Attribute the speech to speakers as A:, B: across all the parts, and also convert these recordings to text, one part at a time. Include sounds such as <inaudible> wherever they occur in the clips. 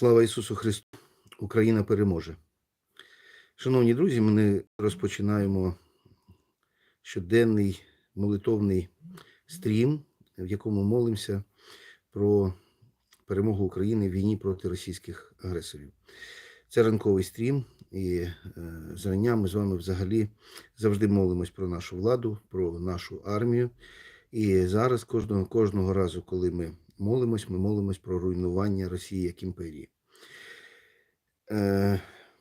A: Слава Ісусу Христу! Україна переможе. Шановні друзі, ми розпочинаємо щоденний молитовний стрім, в якому молимося про перемогу України в війні проти російських агресорів. Це ранковий стрім, і е, зрання ми з вами взагалі завжди молимось про нашу владу, про нашу армію. І зараз кожного, кожного разу, коли ми молимось, ми молимось про руйнування Росії як імперії. Е,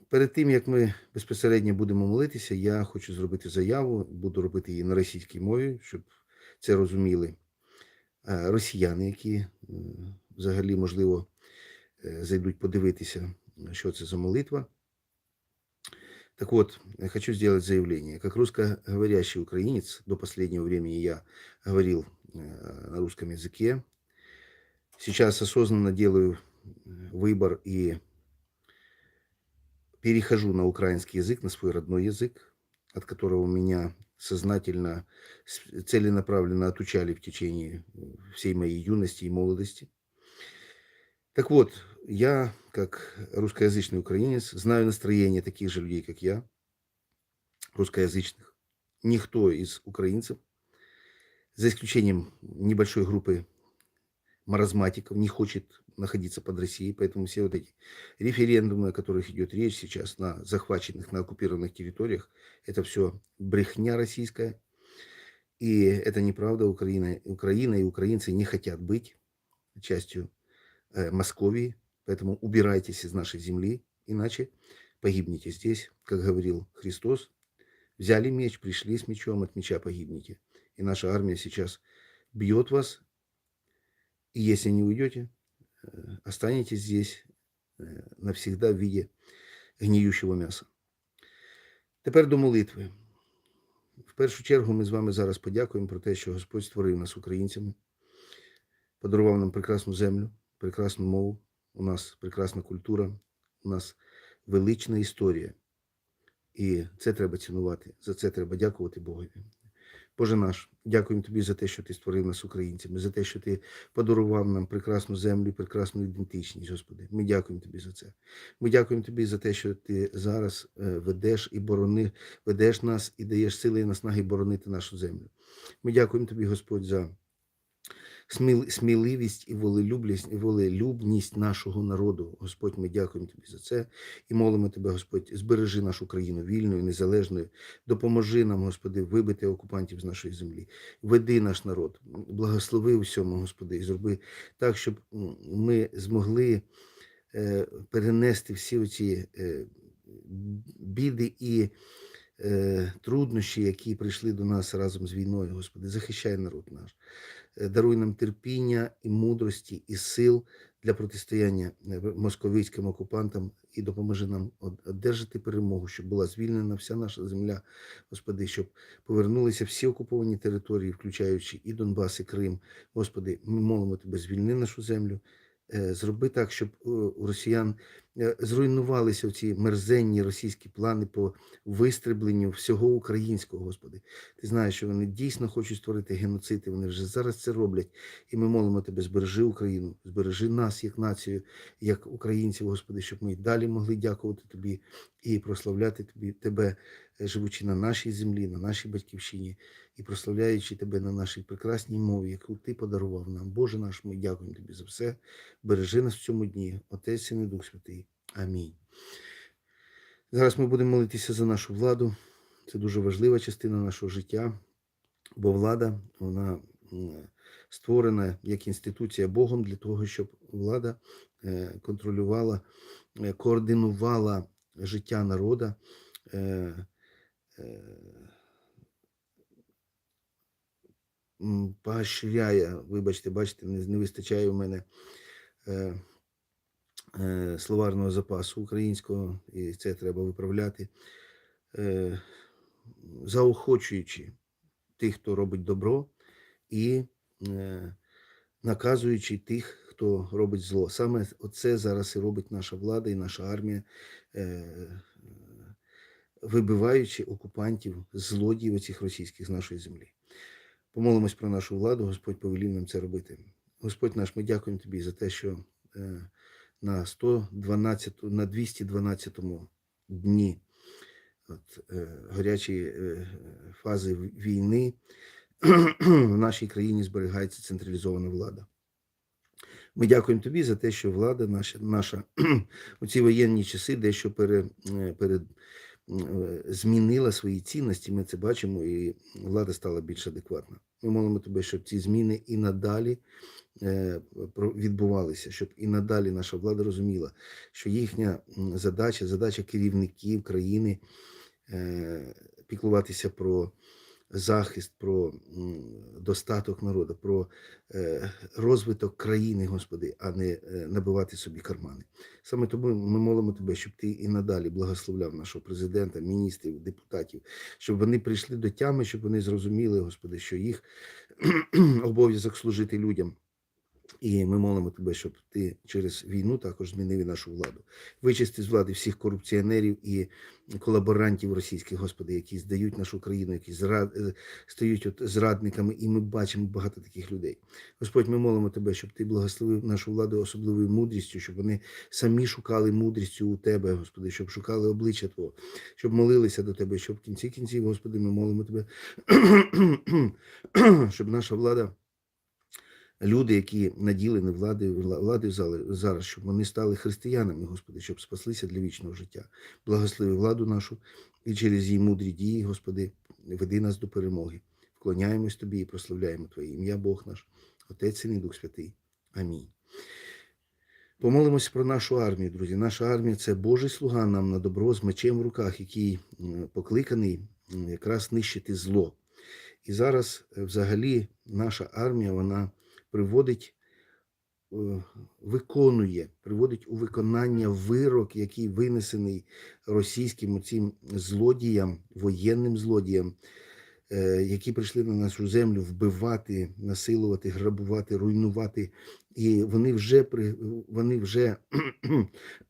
A: Перед тим як ми безпосередньо будемо молитися, я хочу зробити заяву, буду робити її на російській мові, щоб це розуміли е, росіяни, які взагалі, можливо, е, зайдуть подивитися, що це за молитва. Так вот, хочу сделать заявление. Как русскоговорящий украинец, до последнего времени я говорил на русском языке. Сейчас осознанно делаю э, выбор и перехожу на украинский язык, на свой родной язык, от которого меня сознательно, целенаправленно отучали в течение э, всей моей юности и молодости. Так вот, я, как русскоязычный украинец, знаю настроение таких же людей, как я, русскоязычных. Никто из украинцев, за исключением небольшой группы маразматиков, не хочет находиться под Россией. Поэтому все вот эти референдумы, о которых идет речь сейчас на захваченных, на оккупированных территориях, это все брехня российская. И это неправда. Украина, Украина и украинцы не хотят быть частью э, Московии. Поэтому убирайтесь из нашей земли, иначе погибнете здесь, как говорил Христос. Взяли меч, пришли с мечом, от меча погибнете. И наша армия сейчас бьет вас. И если не уйдете, э, останетесь здесь э, навсегда в виде гниючого м'яса. Тепер до молитви. В першу чергу ми з вами зараз подякуємо про те, що Господь створив нас українцями, подарував нам прекрасну землю, прекрасну мову, у нас прекрасна культура, у нас велична історія. І це треба цінувати. За це треба дякувати Богові. Боже наш, дякуємо тобі за те, що ти створив нас українцями, за те, що ти подарував нам прекрасну землю, прекрасну ідентичність, Господи. Ми дякуємо тобі за це. Ми дякуємо тобі за те, що ти зараз е, ведеш і борони, ведеш нас і даєш сили і наснаги боронити нашу землю. Ми дякуємо тобі, Господь, за сміливість і волелюбність, і волелюбність нашого народу. Господь, ми дякуємо тобі за це і молимо тебе, Господь, збережи нашу країну вільною, незалежною. Допоможи нам, Господи, вибити окупантів з нашої землі. Веди наш народ, благослови всьому, Господи, і зроби так, щоб ми змогли е, перенести всі ці біди і е, труднощі, які прийшли до нас разом з війною, Господи, захищай народ наш. Е, Даруй нам терпіння і мудрості, і сил для протистояння е, московицьким окупантам і допоможи нам одержати перемогу, щоб була звільнена вся наша земля, Господи, щоб повернулися всі окуповані території, включаючи і Донбас, і Крим. Господи, ми молимо Тебе, звільни нашу землю. е, Зроби так, щоб е, у росіян е, зруйнувалися ці мерзенні російські плани по вистребленню всього українського, Господи. Ти знаєш, що вони дійсно хочуть створити геноцид, і вони вже зараз це роблять. І ми молимо Тебе, збережи Україну, збережи нас як націю, як українців, Господи, щоб ми й далі могли дякувати Тобі і прославляти Тобі Тебе, е, живучи на нашій землі, на нашій батьківщині, і прославляючи Тебе на нашій прекрасній мові, яку Ти подарував нам. Боже наш, ми дякуємо Тобі за все. Бережи нас в цьому дні, Отець і Дух Святий. Амінь. Зараз ми будемо молитися за нашу владу. Це дуже важлива частина нашого життя, бо влада вона створена як інституція Богом для того, щоб влада е, контролювала, е, координувала життя народа. е, Поощряє, вибачте, бачите, не, вистачає у мене словарного запасу українського, і це треба виправляти, е, заохочуючи тих, хто робить добро, і е, наказуючи тих, хто робить зло. Саме оце зараз і робить наша влада і наша армія, е, е, вибиваючи окупантів, злодіїв оцих російських з нашої землі. Помолимось про нашу владу, Господь повелів нам це робити. Господь наш, ми дякуємо Тобі за те, що е, на 112, на 212 дні от, е, гарячої е, фази війни в нашій країні зберігається централізована влада. Ми дякуємо тобі за те, що влада наша, наша <clears throat> у ці воєнні часи дещо пере, е, перед, е, змінила свої цінності. Ми це бачимо, і влада стала більш адекватна. Ми молимо тебе, щоб ці зміни і надалі е, відбувалися, щоб і надалі наша влада розуміла, що їхня задача, задача керівників країни е, піклуватися про захист, про достаток народу, про е, розвиток країни, Господи, а не е, набивати собі кармани. Саме тому ми молимо Тебе, щоб Ти і надалі благословляв нашого президента, міністрів, депутатів, щоб вони прийшли до тями, щоб вони зрозуміли, Господи, що їх <clears throat> обов'язок служити людям. І ми молимо тебе, щоб ти через війну також змінив і нашу владу. Вичисти з влади всіх корупціонерів і колаборантів російських, Господи, які здають нашу країну, які зрад... е, стають от зрадниками, і ми бачимо багато таких людей. Господь, ми молимо тебе, щоб ти благословив нашу владу особливою мудрістю, щоб вони самі шукали мудрістю у тебе, Господи, щоб шукали обличчя Твого, щоб молилися до тебе, щоб в кінці кінців, Господи, ми молимо тебе, <clears throat> щоб наша влада люди, які наділені владою, владою зараз, щоб вони стали християнами, Господи, щоб спаслися для вічного життя. Благослови владу нашу і через її мудрі дії, Господи, веди нас до перемоги. Вклоняємось Тобі і прославляємо Твоє ім'я, Бог наш, Отець і Дух Святий. Амінь. Помолимося про нашу армію, друзі. Наша армія це Божий слуга нам на добро з мечем в руках, який покликаний якраз нищити зло. І зараз е, взагалі наша армія вона приводить, е, виконує, приводить у виконання вирок, який винесений російським цим злодіям, воєнним злодіям, е, які прийшли на нашу землю вбивати, насилувати, грабувати, руйнувати. І вони вже вони вже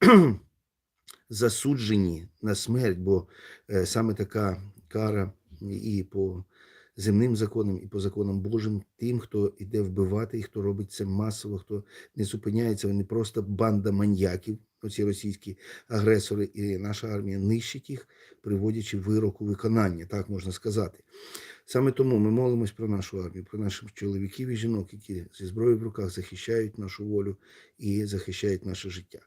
A: <clears throat> засуджені на смерть, бо е, саме така кара і по земним законам, і по законам Божим тим, хто йде вбивати, і хто робить це масово, хто не зупиняється, вони просто банда маньяків, оці російські агресори, і наша армія нищить їх, приводячи вирок у виконання, так можна сказати. Саме тому ми молимось про нашу армію, про наших чоловіків і жінок, які зі зброєю в руках захищають нашу волю і захищають наше життя.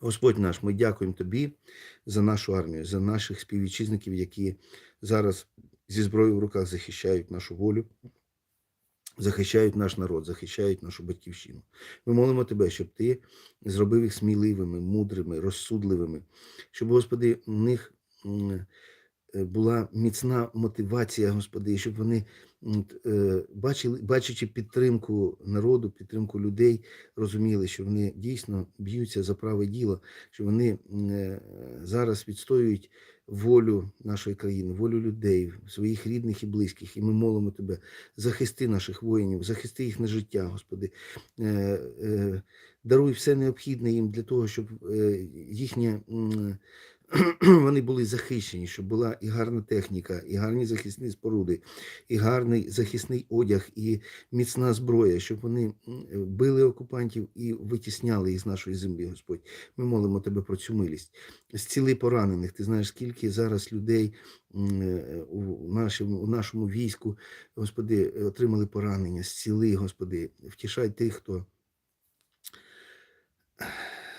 A: Господь наш, ми дякуємо Тобі за нашу армію, за наших співвітчизників, які зараз зі зброєю в руках захищають нашу волю, захищають наш народ, захищають нашу батьківщину. Ми молимо Тебе, щоб Ти зробив їх сміливими, мудрими, розсудливими, щоб, Господи, в них е, була міцна мотивація, Господи, щоб вони, бачили, бачачи підтримку народу, підтримку людей, розуміли, що вони дійсно б'ються за праве діло, що вони е, зараз відстоюють волю нашої країни, волю людей, своїх рідних і близьких. І ми молимо Тебе, захисти наших воїнів, захисти їх на життя, Господи. Е, е, Даруй все необхідне їм для того, щоб е, їхнє. <clears throat> Вони були захищені, щоб була і гарна техніка, і гарні захисні споруди, і гарний захисний одяг, і міцна зброя, щоб вони били окупантів і витісняли їх з нашої землі, Господь. Ми молимо тебе про цю милість. Зціли поранених. Ти знаєш, скільки зараз людей е, у нашому, у нашому війську, Господи, отримали поранення, зціли, Господи, втішай тих, хто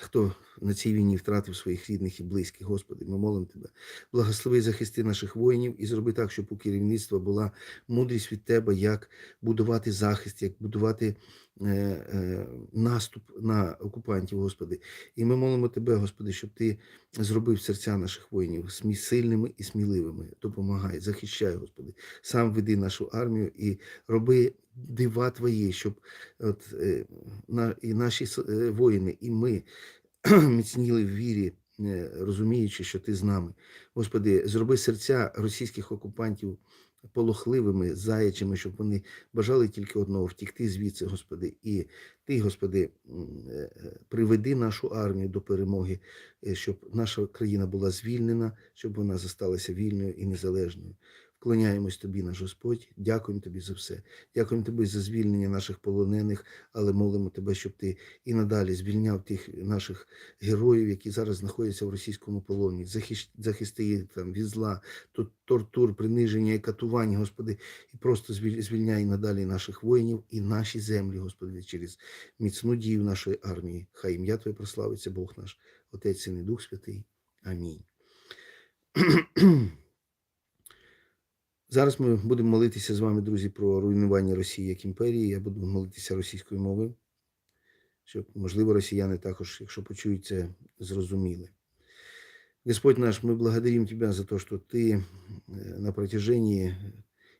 A: хто на цій війні втратив своїх рідних і близьких, Господи, ми молимо Тебе. Благослови і захисти наших воїнів і зроби так, щоб у керівництва була мудрість від Тебе, як будувати захист, як будувати е, е, наступ на окупантів, Господи. І ми молимо Тебе, Господи, щоб Ти зробив серця наших воїнів сильними і сміливими. Допомагай, захищай, Господи. Сам веди нашу армію і роби дива Твої, щоб от, е, на, і наші е, воїни, і ми <clears throat> міцніли в вірі, е, розуміючи, що ти з нами. Господи, зроби серця російських окупантів полохливими, заячими, щоб вони бажали тільки одного втікти звідси, Господи. І ти, Господи, е, е, приведи нашу армію до перемоги, щоб наша країна була звільнена, щоб вона зосталася вільною і незалежною. Вклоняємось тобі, наш Господь, дякуємо тобі за все. Дякуємо тобі за звільнення наших полонених, але молимо тебе, щоб ти і надалі звільняв тих наших героїв, які зараз знаходяться в російському полоні. Захисти їх там від зла, тортур, приниження і катувань, Господи, і просто звільняй надалі наших воїнів і наші землі, Господи, через міцну дію нашої армії. Хай ім'я Твоє прославиться, Бог наш, Отець Син і Дух Святий. Амінь. <clears throat> Зараз ми будемо молитися з вами, друзі, про руйнування Росії як імперії. Я буду молитися російською мовою, щоб, можливо, росіяни також, якщо почують це, зрозуміли. Господь наш, мы благодарим Тебя за то, что Ты э, на протяжении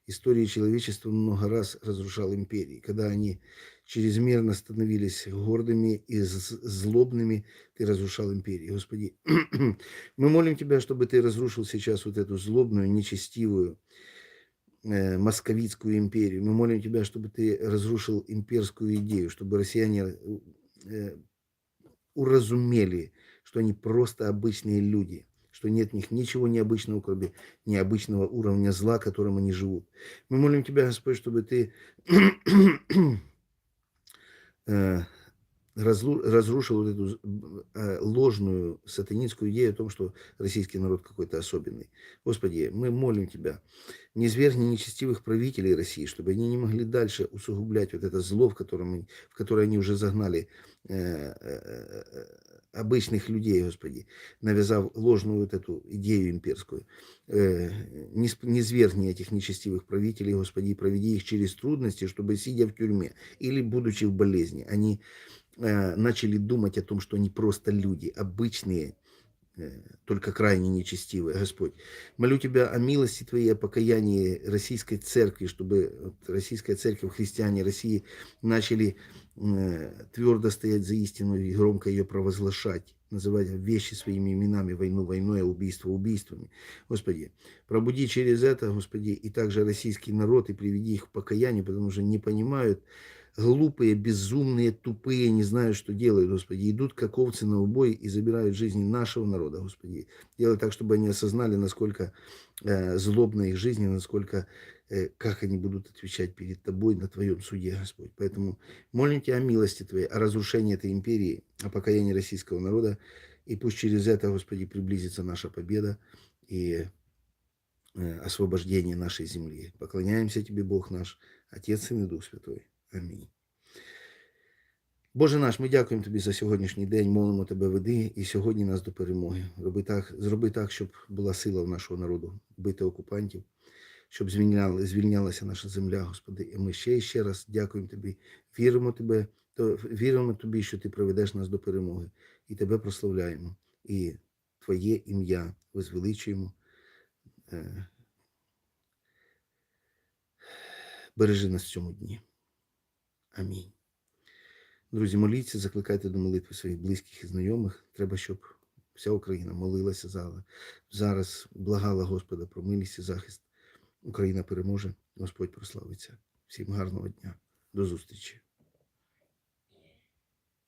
A: истории человечества много раз разрушал империи. Когда они чрезмерно становились гордыми и з- злобными, Ты разрушал империи. Господи, <clears throat> мы молим Тебя, чтобы Ты разрушил сейчас вот эту злобную, нечестивую, э, московитскую империю. Мы молим Тебя, чтобы Ты разрушил имперскую идею, чтобы россияне э, уразумели, что они просто обычные люди, что нет в них ничего необычного, кроме необычного уровня зла, которым они живут. Мы молим Тебя, Господь, чтобы Ты <clears throat> э, разрушил вот эту э, ложную сатанинскую идею о том, что российский народ какой-то особенный. Господи, мы молим Тебя, не свергни нечестивых правителей России, чтобы они не могли дальше усугублять вот это зло, в, котором, в которое они уже загнали э, э, обычных людей, Господи, навязав ложную вот эту идею имперскую. Не, не свергни этих нечестивых правителей, Господи, проведи их через трудности, чтобы, сидя в тюрьме или будучи в болезни, они начали думать о том, что они просто люди, обычные, э, только крайне нечестивые, Господь. Молю Тебя о милости Твоей, о покаянии Российской Церкви, чтобы Российская Церковь, христиане России начали э, твердо стоять за истину и громко ее провозглашать, называть вещи своими именами, войну войной, а убийство убийствами. Господи, пробуди через это, Господи, и также российский народ, и приведи их к покаянию, потому что не понимают, глупые, безумные, тупые, не знают, что делают, Господи, идут как овцы на убой и забирают жизни нашего народа, Господи. Делай так, чтобы они осознали, насколько э, злобна их жизнь, насколько, э, как они будут отвечать перед Тобой на Твоем суде, Господь. Поэтому молим Тебя о милости Твоей, о разрушении этой империи, о покаянии российского народа, и пусть через это, Господи, приблизится наша победа и э, освобождение нашей земли. Поклоняемся Тебе, Бог наш, Отец, и Дух Святой. Амінь. Боже наш, ми дякуємо Тобі за сьогоднішній день, молимо Тебе, веди і сьогодні нас до перемоги. Роби так, зроби так, щоб була сила в нашого народу бити окупантів, щоб звільняли, звільнялася наша земля, Господи. І ми ще і ще раз дякуємо Тобі, віримо Тебе, то, віримо Тобі, що Ти проведеш нас до перемоги, і Тебе прославляємо, і Твоє ім'я возвеличуємо. Е, Бережи нас в цьому дні. Амінь. Друзі, моліться, закликайте до молитви своїх близьких і знайомих. Треба, щоб вся Україна молилася за- зараз, благала Господа про милість і захист. Україна переможе, Господь прославиться. Всім гарного дня. До зустрічі.